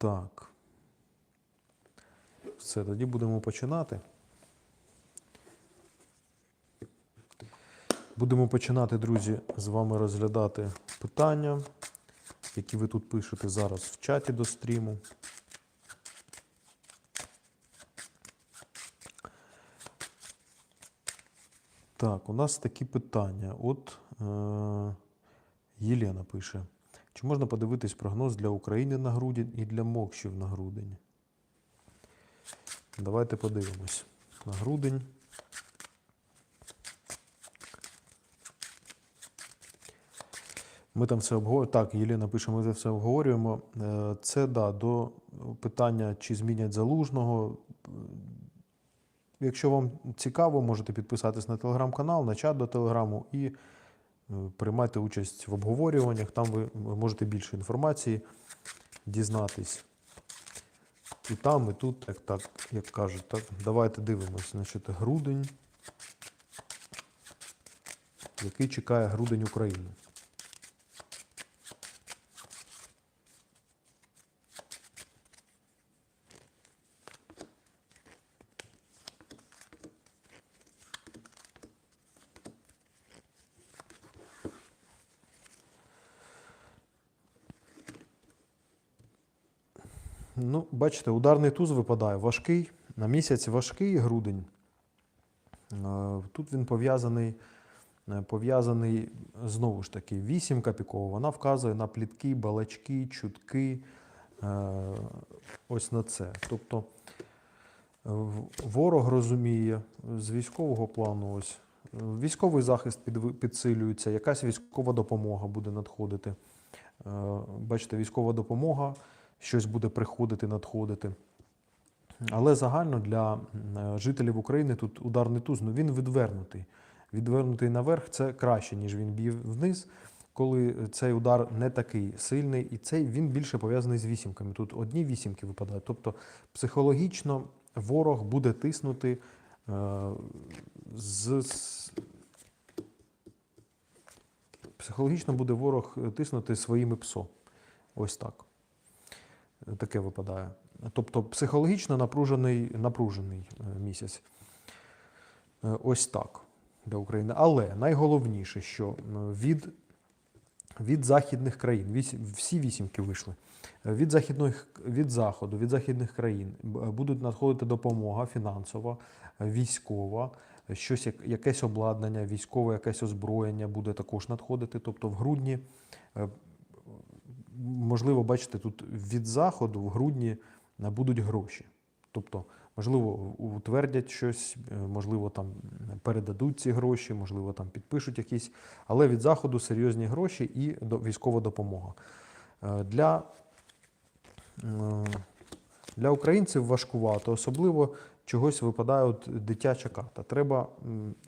Так. Все, тоді будемо починати. Будемо починати, друзі, з вами розглядати питання, які ви тут пишете зараз в чаті до стріму. Так, у нас такі питання. От е, Єлена пише: чи можна подивитись прогноз для України на грудень і для Мокшів на грудень? Давайте подивимось. На грудень. Ми там все обговорюємо. Так, Єлена пише, ми це все обговорюємо. Е, Це да, до питання, чи змінять залужного. Якщо вам цікаво, можете підписатись на телеграм-канал, на чат до телеграму і приймайте участь в обговорюваннях. Там ви можете більше інформації дізнатись. І там, і тут, як, так, як кажуть, так, давайте дивимося. Значить, грудень. Який чекає грудень України? Ну, бачите, ударний туз випадає важкий. На місяць важкий грудень. Е, Тут він пов'язаний, е, пов'язаний знову ж таки, вісімка пікова, вона вказує на плітки, балачки, чутки. е, Ось на це. Тобто ворог розуміє з військового плану, ось військовий захист підсилюється, якась військова допомога буде надходити. Бачите, військова допомога, щось буде приходити, надходити. Але загально для жителів України тут ударний туз, ну він відвернутий. Відвернутий наверх це краще, ніж він б'є вниз, коли цей удар не такий сильний, і цей він більше пов'язаний з вісімками. Тут одні вісімки випадають. Тобто психологічно ворог буде тиснути е, з- Психологічно буде ворог тиснути своїми ПСО. Ось так. Таке випадає. Тобто психологічно напружений, напружений е, місяць. Е, Ось так для України. Але найголовніше, що е, від, від західних країн, всі вісімки вийшли. Від, західних, від Заходу, від західних країн будуть надходити допомога фінансова, військова, щось, як- якесь обладнання, військове якесь озброєння буде також надходити. Тобто в грудні, можливо, бачите, тут від заходу в грудні будуть гроші. Тобто, можливо, утвердять щось, е, можливо, там передадуть ці гроші, можливо, там підпишуть якісь, але від заходу серйозні гроші і військова допомога. Е, Для, е, для українців важкувато, особливо чогось випадає от дитяча карта. Треба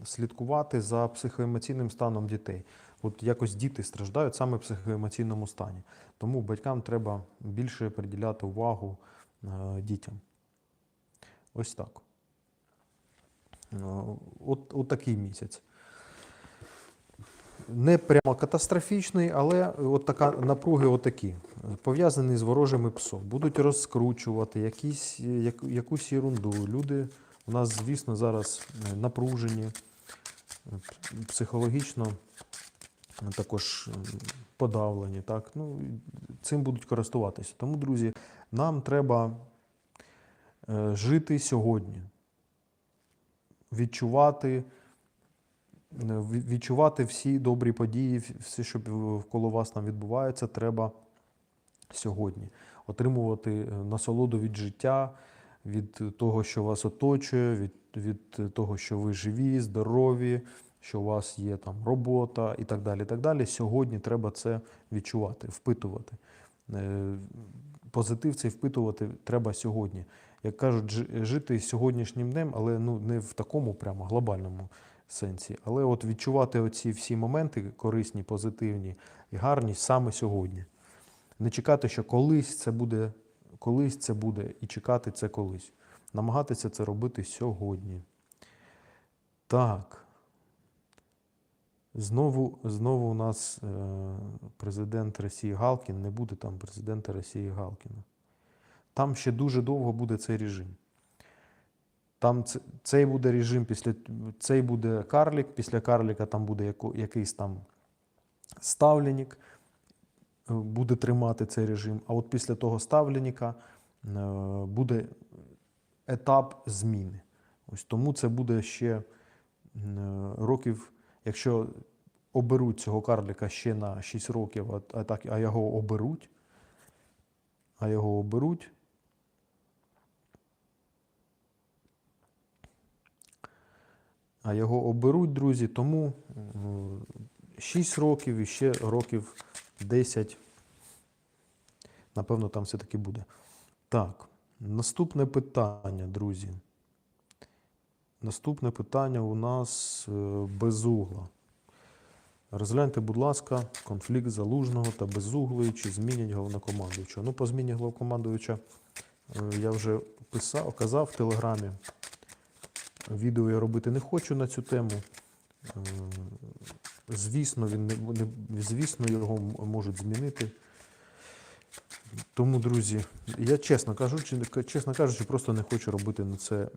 слідкувати за психоемоційним станом дітей. От якось діти страждають саме в психоемоційному стані. Тому батькам треба більше приділяти увагу е, дітям. Ось так. Е, От, от такий місяць. Не прямо катастрофічний, але от така напруги отакі, пов'язані з ворожими псом. Будуть розкручувати якісь, як, якусь ерунду. Люди у нас, звісно, зараз е, напружені, психологічно також подавлені. Так? Ну, цим будуть користуватися. Тому, друзі, нам треба е, жити сьогодні, відчувати, е, відчувати всі добрі події, все, що навколо вас там відбувається, треба сьогодні. Отримувати е, насолоду від життя, від того, що вас оточує, від, від того, що ви живі, здорові, що у вас є там робота і так далі. І так далі. Сьогодні треба це відчувати, впитувати. Е, Позитив цей впитувати треба сьогодні. Як кажуть, жити сьогоднішнім днем, але ну, не в такому прямо глобальному сенсі. Але от відчувати оці всі моменти корисні, позитивні і гарні саме сьогодні. Не чекати, що колись це буде, колись це буде, і чекати це колись. Намагатися це робити сьогодні. Так. Знову, знову у нас е, президент Росії Галкін, не буде там президента Росії Галкіна. там ще дуже довго буде цей режим. Там цей буде режим, після цей буде карлік, після карліка там буде якийсь там ставленник, е, буде тримати цей режим. А от після того ставленника е, буде етап зміни. Ось тому це буде ще років, якщо оберуть цього карліка ще на 6 років, а, так, а його оберуть, а його оберуть. А його оберуть, друзі, тому 6 років і ще років 10. Напевно, там все-таки буде. Так, наступне питання, друзі. Наступне питання у нас е, безугла. Розгляньте, будь ласка, конфлікт залужного та безуглої, чи змінять головнокомандуючого. Ну, по зміні головнокомандуюча е, я вже писав, казав в Телеграмі. Відео я робити не хочу на цю тему. Е, Звісно, він не, звісно, його можуть змінити. Тому, друзі, я чесно кажучи, чесно кажучи, просто не хочу робити на це, е,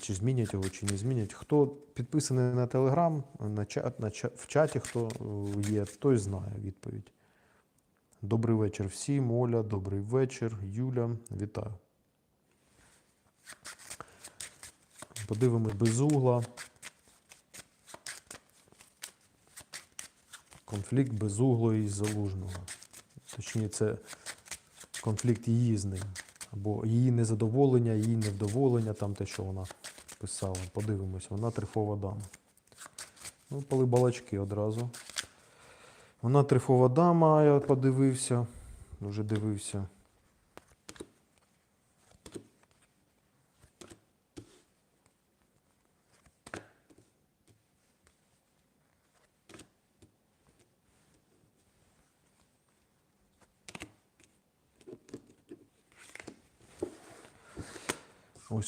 чи змінять його, чи не змінять. Хто підписаний на Телеграм, на чат, на ча- в чаті, хто е, є, той знає відповідь. Добрий вечір всім. Оля, добрий вечір. Юля, вітаю. Подивимось без угла. Конфлікт безуглої і залужного. Точніше, це конфлікт її з ним. Або її незадоволення, її невдоволення, там те, що вона писала. Подивимось, вона трифова дама. Ну, пали балачки одразу. Вона трифова дама, я подивився, вже дивився.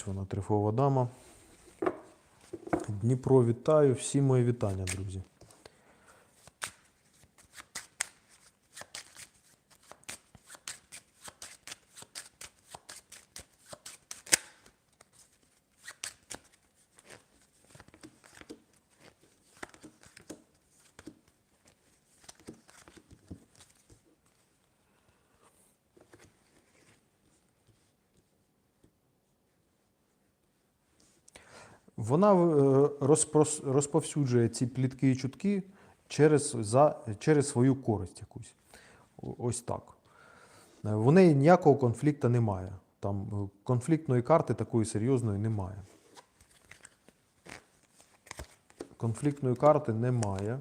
Ось вона трифова дама. Дніпро вітаю. Всі мої вітання, друзі. Вона е, розповсюджує ці плітки і чутки через, за, через свою користь якусь. Ось так. Е, В неї ніякого конфлікту немає. Там е, конфліктної карти такої серйозної немає. Конфліктної карти немає.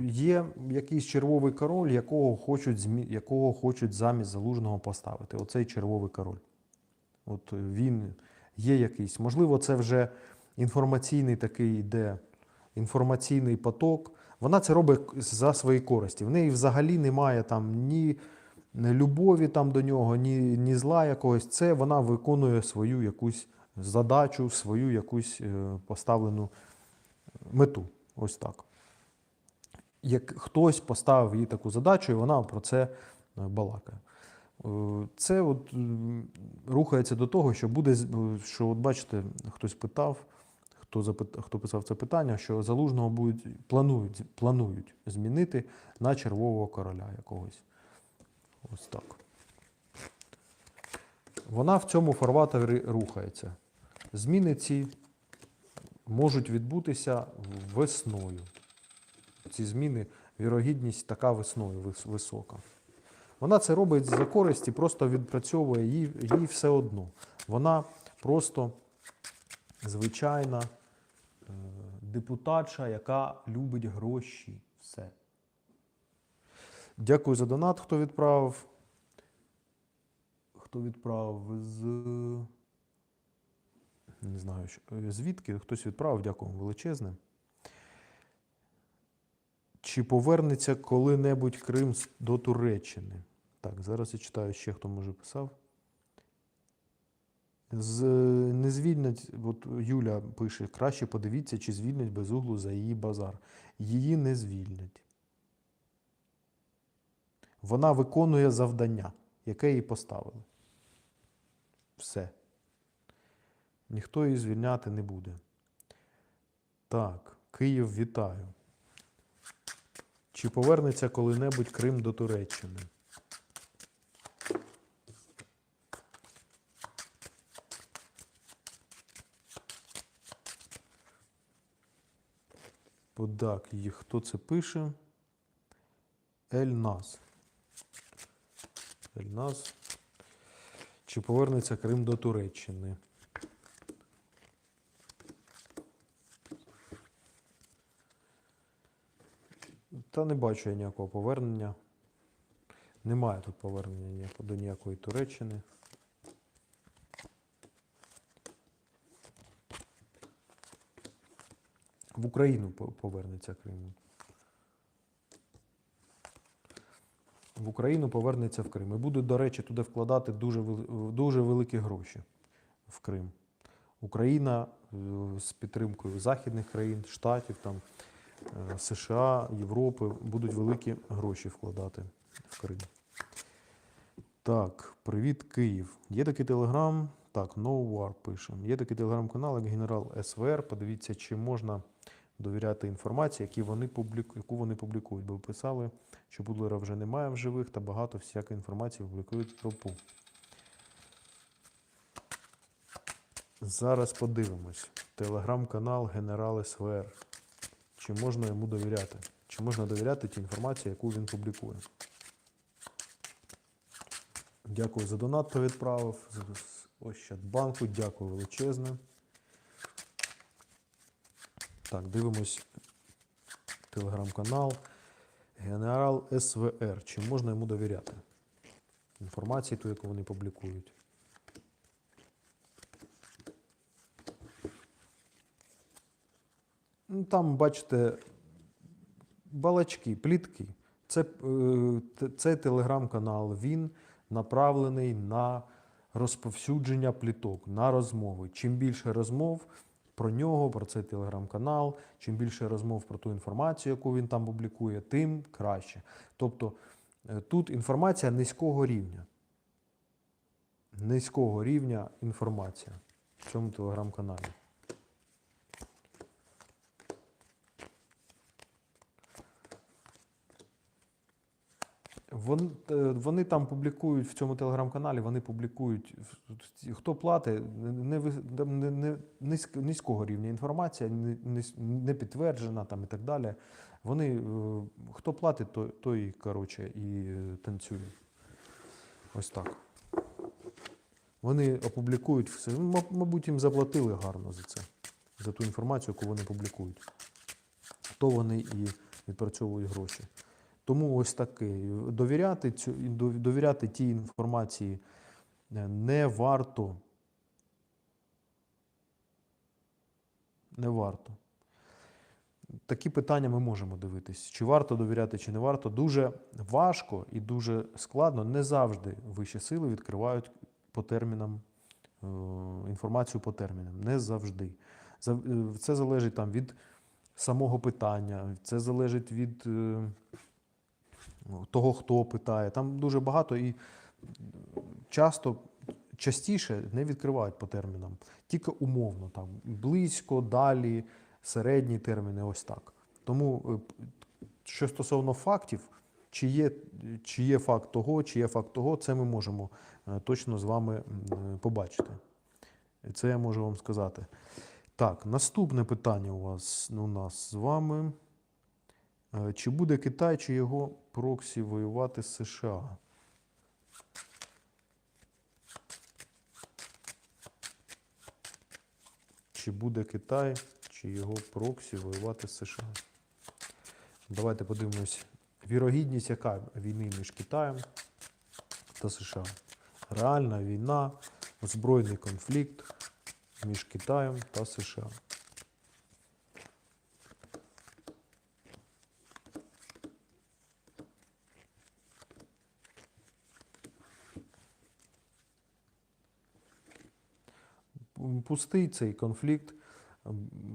Є якийсь червовий король, якого хочуть, якого хочуть замість залужного поставити. Оцей червовий король. От він є якийсь. Можливо, це вже інформаційний такий йде, інформаційний поток. Вона це робить за свої користі. В неї взагалі немає там ні любові там до нього, ні, ні зла якогось. Це вона виконує свою якусь задачу, свою якусь е, поставлену мету. Ось так. Як хтось поставив їй таку задачу, і вона про це е, балакає. Е, Це от рухається до того, що буде, е, що от бачите, хтось питав, хто, запит, хто писав це питання, що залужного будуть, планують, планують змінити на червового короля якогось. Ось так. Вона в цьому фарватері рухається. Зміни ці можуть відбутися весною. Ці зміни, вірогідність така весною висока. Вона це робить за користі, просто відпрацьовує їй, їй все одно. Вона просто звичайна е, депутатша, яка любить гроші. Все. Дякую за донат, хто відправив. Хто відправив з. Не знаю, е, звідки хтось відправив, дякую величезне. Чи повернеться коли-небудь Крим до Туреччини? Так, зараз я читаю ще, хто може писав. З, не звільнять, от Юля пише, краще подивіться, чи звільнять безуглу за її базар. Її не звільнять. Вона виконує завдання. яке її поставили. Все. Ніхто її звільняти не буде. Так, Київ вітаю. Чи повернеться коли-небудь Крим до Туреччини? Подак, їх хто це пише? Ельназ. Ельназ. Чи повернеться Крим до Туреччини? Та не бачу я ніякого повернення. Немає тут повернення до ніякої Туреччини. В Україну по- повернеться Крим. В Україну повернеться в Крим. І будуть, до речі, туди вкладати дуже, дуже великі гроші в Крим. Україна е, з підтримкою західних країн, Штатів, там, е, США, Європи будуть великі гроші вкладати в Крим. Так, привіт, Київ. Є такий телеграм. Так, No War пише. Є такий телеграм-канал, як генерал СВР. Подивіться, чи можна довіряти інформації, які вони публіку... яку вони публікують. Бо писали, що Будлера вже немає в живих та багато всякої інформації публікують в тропу. Зараз подивимось. Телеграм-канал Генерал СВР. Чи можна йому довіряти? Чи можна довіряти тій інформації, яку він публікує? Дякую за донат, хто відправив. Ощадбанку. Дякую величезне. Так, дивимось телеграм-канал. Генерал СВР. Чи можна йому довіряти? Інформації, ту, яку вони публікують. Ну, Там, бачите, балачки, плітки. Це, е, цей телеграм-канал він направлений на розповсюдження пліток, на розмови. Чим більше розмов про нього, про цей телеграм-канал, чим більше розмов про ту інформацію, яку він там публікує, тим краще. Тобто е, тут інформація низького рівня. Низького рівня інформація в цьому телеграм-каналі. Вон, е, вони там публікують в цьому телеграм-каналі, вони публікують, хто платить, не, не, не, низького рівня інформація, не, не, підтверджена там і так далі. Вони, е, хто платить, той, той коротше, і танцює. Ось так. Вони опублікують все. Ну, Мабуть, їм заплатили гарно за це, за ту інформацію, яку вони публікують. То вони і відпрацьовують гроші. Тому ось таке. Довіряти, цю, довіряти тій інформації е, не варто. Не варто. Такі питання ми можемо дивитись. Чи варто довіряти, чи не варто. Дуже важко і дуже складно. Не завжди вищі сили відкривають по термінам е, інформацію по термінам. Не завжди. Це залежить там від самого питання, це залежить від е, того, хто питає. Там дуже багато і часто, частіше не відкривають по термінам, тільки умовно, там близько, далі, середні терміни, ось так. Тому, е, що стосовно фактів, чи є, чи є факт того, чи є факт того, це ми можемо е, точно з вами е, побачити. Це я можу вам сказати. Так, наступне питання у вас у нас з вами. Чи буде Китай чи його проксі воювати з США? Чи буде Китай чи його проксі воювати з США? Давайте подивимось. Вірогідність, яка війни між Китаєм та США? Реальна війна, збройний конфлікт між Китаєм та США. Пустий цей конфлікт,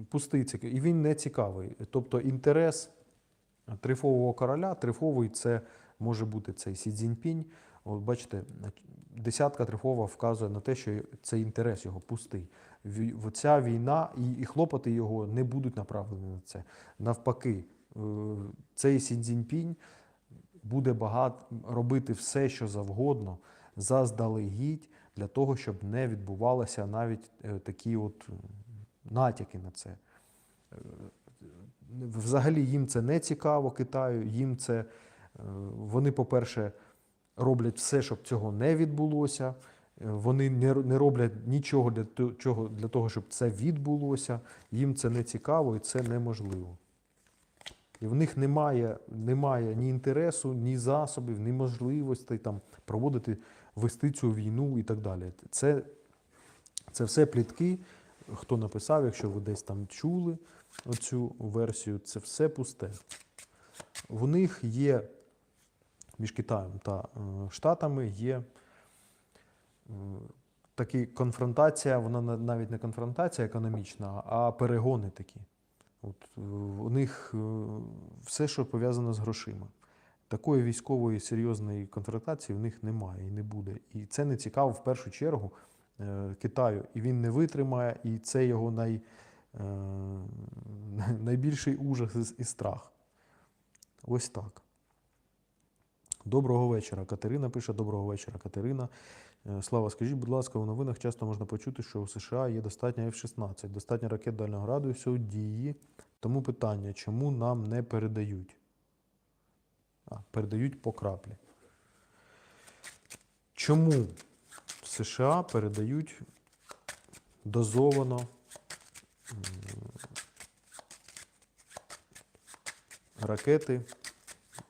пустий цей, і він не цікавий. Тобто інтерес трифового короля, трифовий це може бути цей Сі Цзіньпінь, От бачите, десятка трифова вказує на те, що цей інтерес його пустий. Ця війна і, і хлопоти його не будуть направлені на це. Навпаки, е, цей Сі Цзіньпінь буде багато робити все, що завгодно, заздалегідь для того, щоб не відбувалося навіть е, такі от натяки на це. Е, Взагалі їм це не цікаво Китаю, їм це е, вони, по-перше, роблять все, щоб цього не відбулося. Е, Вони не, роблять нічого для того, щоб це відбулося. Їм це не цікаво і це неможливо. І в них немає, немає ні інтересу, ні засобів, ні можливостей там, проводити, вести цю війну і так далі. Це, це все плітки. Хто написав, якщо ви десь там чули оцю версію, це все пусте. В них є між Китаєм та е, Штатами є е, такі конфронтація, вона навіть не конфронтація економічна, а перегони такі. От, у них е, все, що пов'язано з грошима. Такої військової серйозної конфронтації в них немає і не буде. І це не цікаво в першу чергу е, Китаю. І він не витримає, і це його най, е, найбільший ужас і- страх. Ось так. Доброго вечора. Катерина пише: Доброго вечора, Катерина. Е, Слава, скажіть, будь ласка, у новинах часто можна почути, що у США є достатньо F-16, достатньо ракет дальнього радіусу дії. Тому питання, чому нам не передають? А, передають по краплі. Чому в США передають дозовано ракети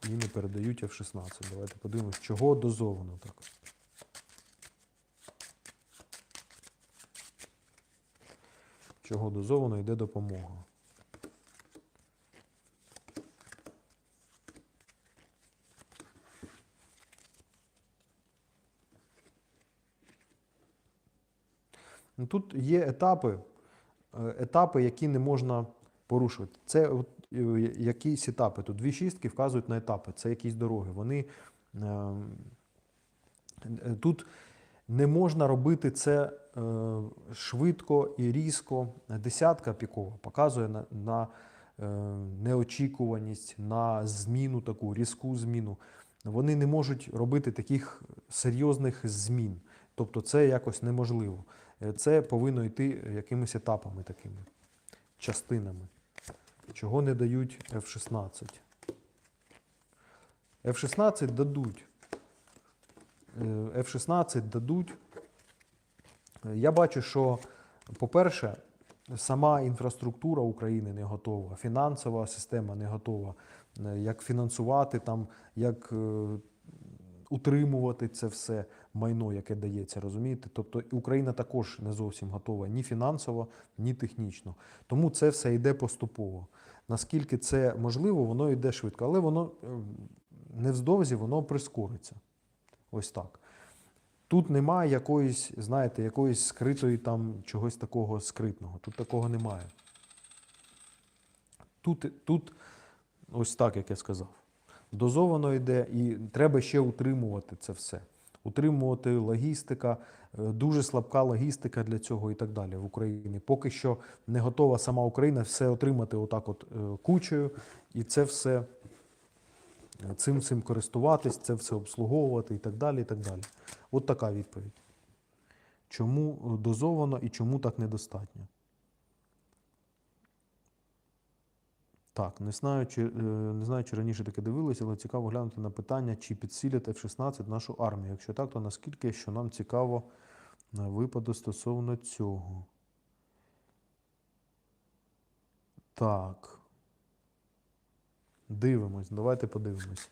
і не передають F-16? Давайте подивимось, чого дозовано так. Чого дозовано йде допомога. Тут є етапи, е, етапи, які не можна порушувати. Це от, е, якісь етапи. Тут дві шістки вказують на етапи, це якісь дороги. Вони е, е, тут не можна робити це швидко і різко. Десятка пікова показує на, на неочікуваність, на зміну таку різку зміну. Вони не можуть робити таких серйозних змін. Тобто це якось неможливо. Е, Це повинно йти якимись етапами такими, частинами. Чого не дають F-16? F-16 дадуть. Е, F-16 дадуть. Е, Я бачу, що, по-перше, сама інфраструктура України не готова, фінансова система не готова. Е, Як фінансувати, там, як е, утримувати це все майно, яке дається, розумієте? Тобто Україна також не зовсім готова ні фінансово, ні технічно. Тому це все йде поступово. Наскільки це можливо, воно йде швидко, але воно е, невздовзі воно прискориться. Ось так. Тут немає якоїсь, знаєте, якоїсь скритої там чогось такого скритного. Тут такого немає. Тут, тут ось так, як я сказав. Дозовано йде, і треба ще утримувати це все. Утримувати логістика, е, дуже слабка логістика для цього і так далі в Україні. Поки що не готова сама Україна все отримати отак от е, кучею, і це все е, цим цим користуватись, це все обслуговувати і так далі. і так далі. От така відповідь. Чому дозовано і чому так недостатньо? Так, не знаю, чи, е, не знаю, чи раніше таке дивилися, але цікаво глянути на питання, чи підсилять F-16 нашу армію. Якщо так, то наскільки, що нам цікаво на випаду стосовно цього. Так. Дивимось, давайте подивимось.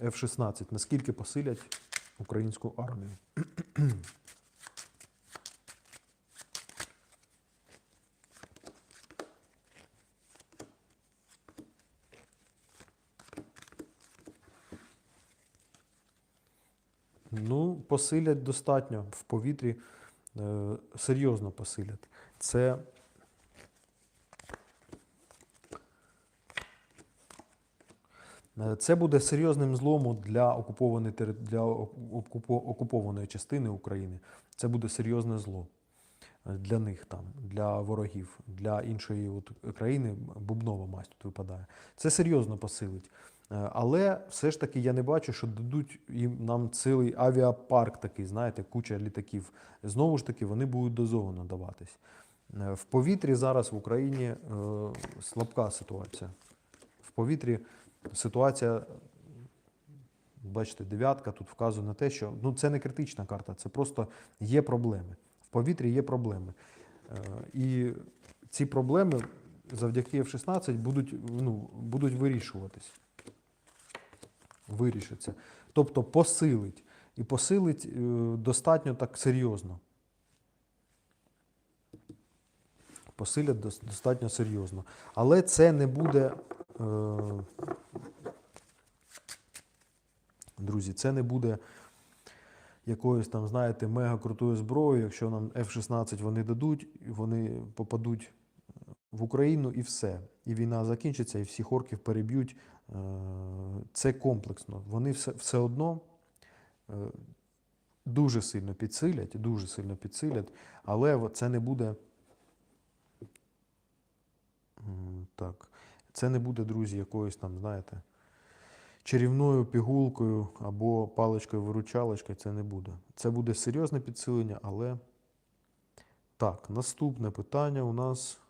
F-16. Наскільки посилять українську армію? Ну, посилять достатньо в повітрі, е, серйозно посилять. Це Е, Це буде серйозним зломом для окупованої, для окупованої частини України. Це буде серйозне зло е, для них там, для ворогів, для іншої от країни бубнова масть тут випадає. Це серйозно посилить. Е, Але все ж таки я не бачу, що дадуть їм нам цілий авіапарк такий, знаєте, куча літаків. Знову ж таки, вони будуть дозовано даватись. Е, В повітрі зараз в Україні е, слабка ситуація. В повітрі ситуація, бачите, дев'ятка тут вказує на те, що ну, це не критична карта, це просто є проблеми. В повітрі є проблеми. Е, І ці проблеми завдяки F-16 будуть, ну, будуть вирішуватись. Вирішиться. Тобто посилить. І посилить е, достатньо так серйозно. Посилять достатньо серйозно. Але це не буде. Е, друзі, це не буде якоюсь там, знаєте, мега крутою зброєю. Якщо нам F-16 вони дадуть, вони попадуть в Україну і все. І війна закінчиться, і всіх орків переб'ють. Е, Це комплексно. Вони все, все одно е, дуже сильно підсилять, дуже сильно підсилять, але це не буде. Так, це не буде, друзі, якоюсь там, знаєте, чарівною пігулкою або паличкою-виручалочкою. Це не буде. Це буде серйозне підсилення, але так, наступне питання у нас.